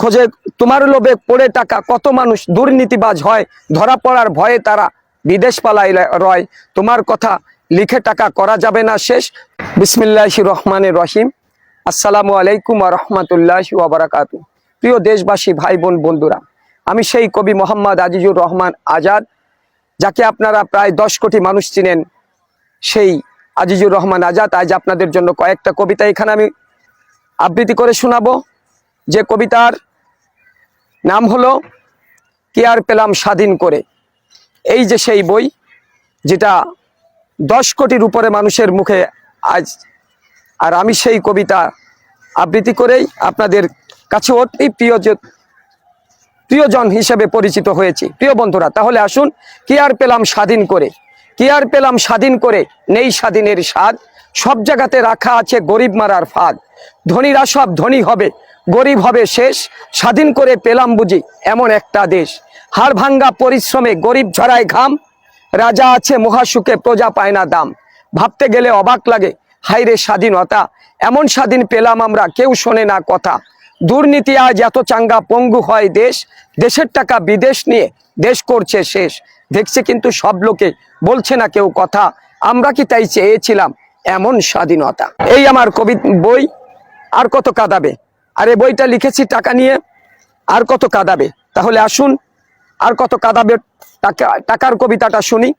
খোঁজে তোমার লোভে পড়ে টাকা কত মানুষ দুর্নীতিবাজ হয়, ধরা পড়ার ভয়ে তারা বিদেশ পালাই রয়। তোমার কথা লিখে টাকা করা যাবে না শেষ। বিসমিল্লাহ রহমানের রহিম। আসসালামু আলাইকুম রহমতুল্লাহ ওবরাকাতু প্রিয় দেশবাসী ভাই বোন বন্ধুরা, আমি সেই কবি মোহাম্মদ আজিজুর রহমান আজাদ, যাকে আপনারা প্রায় দশ কোটি মানুষ চিনেন। সেই আজিজুর রহমান আজাদ, আজ আপনাদের জন্য কয়েকটা কবিতা এখানে আমি আবৃত্তি করে শোনাবো। যে কবিতার নাম হলো কে আর পেলাম স্বাধীন করে। এই যে সেই বই, যেটা দশ কোটির উপরে মানুষের মুখে আজ, আর আমি সেই কবিতা আবৃত্তি করেই আপনাদের কাছে অতি প্রিয় প্রিয়জন হিসেবে পরিচিত হয়েছি। প্রিয় বন্ধুরা, তাহলে আসুন, কি আর পেলাম স্বাধীন করে? কি আর পেলাম স্বাধীন করে? নেই স্বাধীনের স্বাদ। সব জায়গাতে রাখা আছে গরিব মারার ফাঁদ। ধনীরা সব ধনী হবে। গরিব হবে শেষ, স্বাধীন করে পেলাম বুঝি এমন একটা দেশ। হাড় ভাঙ্গা পরিশ্রমে গরিব ঝরায় ঘাম, রাজা আছে মহাসুখে প্রজা পায় না দাম। ভাবতে গেলে অবাক লাগে হাইরে স্বাধীনতা, এমন স্বাধীন পেলাম আমরা, কেউ শোনে না কথা। দুর্নীতি আজ এত চাঙ্গা পঙ্গু হয় দেশ, দেশের টাকা বিদেশ নিয়ে দেশ করছে শেষ। দেখছে কিন্তু সব লোকে, বলছে না কেউ কথা। আমরা কি তাই চেয়েছিলাম এমন স্বাধীনতা? এই আমার কবি বই, আর কত কাঁদাবে? আর এই বইটা লিখেছি টাকা নিয়ে, আর কত কাঁদাবে? তাহলে আসুন, আর কত কাঁদাবে টাকা, টাকার কবিতাটা শুনি।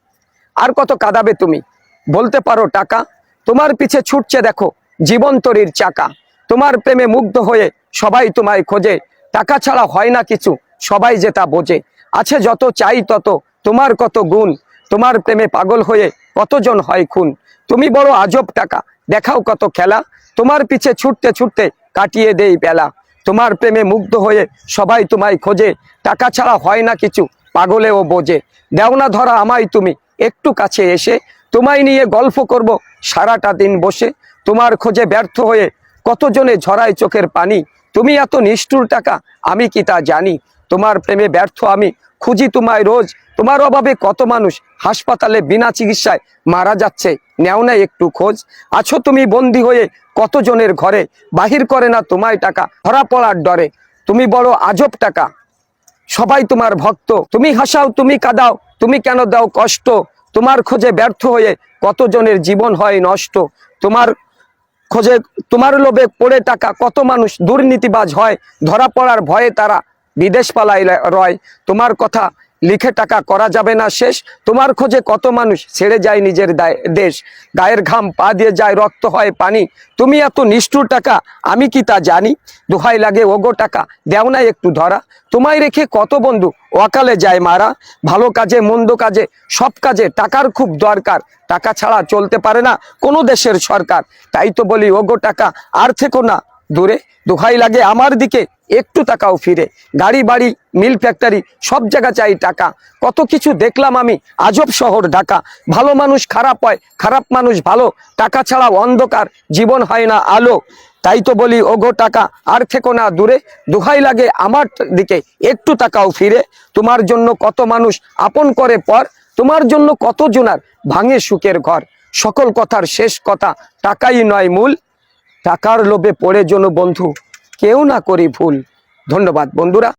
আর কত কাঁদাবে তুমি? বলতে পারো টাকা, তোমার পিছে ছুটছে দেখো জীবন তরির চাকা। তোমার প্রেমে মুগ্ধ হয়ে সবাই তোমায় খোঁজে। টাকা ছাড়া হয় না কিছু, সবাই যে তা বোঝে। আছে যত চাই তত, তোমার কত গুণ। তোমার প্রেমে পাগল হয়ে কতজন হয় খুন। তুমি বড় আজব টাকা, দেখাও কত খেলা। তোমার পিছে ছুটতে ছুটতে কাটিয়ে দেই বেলা। তোমার প্রেমে মুগ্ধ হয়ে সবাই তোমায় খোঁজে। টাকা ছাড়া হয় না কিছু, পাগলেও বোঝে। দেও না ধরা আমায় তুমি, একটু কাছে এসে। তোমায় নিয়ে গল্প করব, সারাটা দিন বসে। তোমার খোঁজে ব্যর্থ হয়ে কতজনে ঝরায় চোখের পানি। তুমি এত নিষ্ঠুর টাকা, আমি কি তা জানি? তোমার প্রেমে ব্যর্থ আমি, খুঁজি তোমায় রোজ। তোমার অভাবে কত মানুষ হাসপাতালে বিনা চিকিৎসায় মারা যাচ্ছে, নেও না একটু খোঁজ। আছো তুমি বন্দি হয়ে কতজনের ঘরে, বাহির করে না তোমায় টাকা, ধরা পড়ার ডরে। তুমি বড় আজব টাকা। সবাই তোমার ভক্ত। তুমি হাসাও, তুমি কাদাও, তুমি কেন দাও কষ্ট? তোমার খোঁজে ব্যর্থ হয়ে কতজনের জীবন হয় নষ্ট? তোমার খোঁজে, তোমার লোভে পড়ে টাকা, কত মানুষ দুর্নীতিবাজ হয়, ধরা পড়ার ভয়ে তারা বিদেশ পালাই রয়, তোমার কথা লিখে টাকা করা যাবে না শেষ। তোমার খোঁজে কত মানুষ ছেড়ে যায় নিজের দেশ। গায়ের ঘাম পা দিয়ে যায়, রক্ত হয় পানি। তুমি এত নিষ্ঠুর টাকা, আমি কি তা জানি? দোহাই লাগে, ওগো টাকা, দেও না একটু ধরা। তোমায় রেখে কত বন্ধু, অকালে যায় মারা। ভালো কাজে, মন্দ কাজে, সব কাজে টাকার খুব দরকার। টাকা ছাড়া চলতে পারে না কোনো দেশের সরকার। তাই তো বলি, ওগো টাকা আর থেকো না দূরে। দোহাই লাগে আমার দিকে একটু টাকাও ফিরে। গাড়ি, বাড়ি মিল ফ্যাক্টরি সব জায়গা চাই টাকা। কত কিছু দেখলাম আমি, আজব শহর ঢাকা। ভালো মানুষ খারাপ হয়, খারাপ মানুষ ভালো। টাকা ছাড়া অন্ধকার, জীবন হয় না আলো। তাই তো বলি, ওগো টাকা, আর থেকো না দূরে। দোহাই লাগে আমার দিকে, একটু টাকাও ফিরে। তোমার জন্য কত মানুষ আপন করে পর, তোমার জন্য কত জোনার, ভাঙে সুখের ঘর। সকল কথার শেষ কথা, টাকাই নয় মূল। টাকার লোভে পড়ে জন্য বন্ধু। কেউ না করি ভুল। ধন্যবাদ বন্ধুরা।